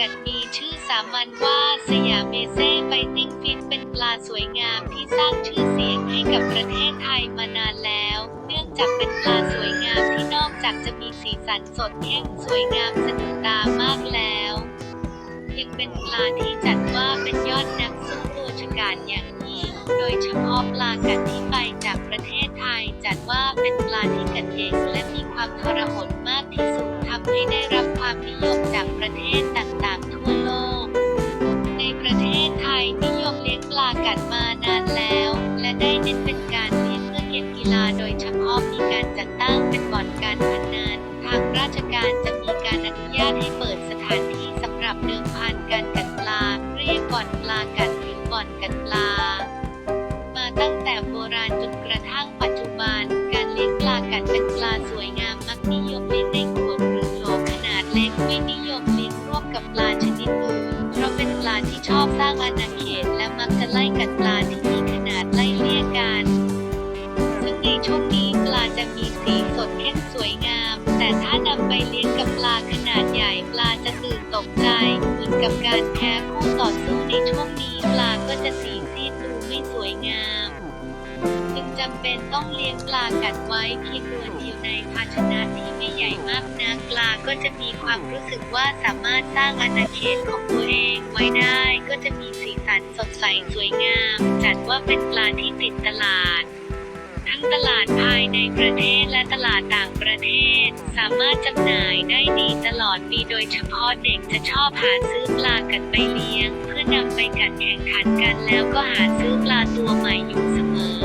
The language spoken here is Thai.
กัดมีชื่อสามัญว่าสยามเมเซ่ไฟติ้งฟินเป็นปลาสวยงามที่สร้างชื่อเสียงให้กับประเทศไทยมานานแล้ว เนื่องจากเป็นปลาสวยงามที่นอกจากจะมีสีสันสดแข็งสวยงามสะดุดตามากแล้วยังเป็นปลาที่จัดว่าเป็นยอดนักสู้ตัวฉกาจอย่างยิ่งโดยเฉพาะปลากัดที่ไปจากประเทศไทย จัดว่าเป็นปลาที่กัดเก่งและมีความทรหดมากที่สุดทำให้ได้รับความนิยมจากประเทศ นิยมเลี้ยงปลากัดมานานแล้ว และได้เน้นเป็นการเลี้ยงเพื่อเกมกีฬาโดยเฉพาะมีการจัดตั้งเป็นบ่อนการพนันทางราชการจะมีการอนุญาตให้เปิดสถานที่สำหรับเดิมพันการกัดปลา เรียกบ่อนปลากัดหรือบ่อนกัดปลา มาตั้งแต่โบราณจนกระทั่งปัจจุบัน การเลี้ยงปลากัดเป็นปลาสวยงาม ที่ชอบสร้างอาณาเขตและมักจะไล่กัดปลาที่มีขนาดไล่เลี่ยกัน ซึ่งในช่วงนี้ปลาจะมีสีสดเข้มสวยงาม แต่ถ้านำไปเลี้ยงกับปลาขนาดใหญ่ปลาจะตื่นตกใจ เหมือนกับการแพ้คู่ต่อสู้ในช่วงนี้ปลาก็จะสีซีดดูไม่สวยงามจึงจำเป็นต้องเลี้ยงปลากัดไว้เพียงตัวเดียวในภาชนะที่ไม่ใหญ่มากนัก ก็จะมีความรู้สึกว่าสามารถสร้างอาณาเขตของตัวเองไว้ได้ ก็จะมีสีสันสดใสสวยงาม จัดว่าเป็นปลาที่ติดตลาด ทั้งตลาดภายในประเทศและตลาดต่างประเทศ สามารถจำหน่ายได้ดีตลอดปีโดยเฉพาะเด็กจะชอบหาซื้อปลากัดไปเลี้ยง เพื่อนำไปกัดแข่งขันกันแล้วก็หาซื้อปลาตัวใหม่อยู่เสมอ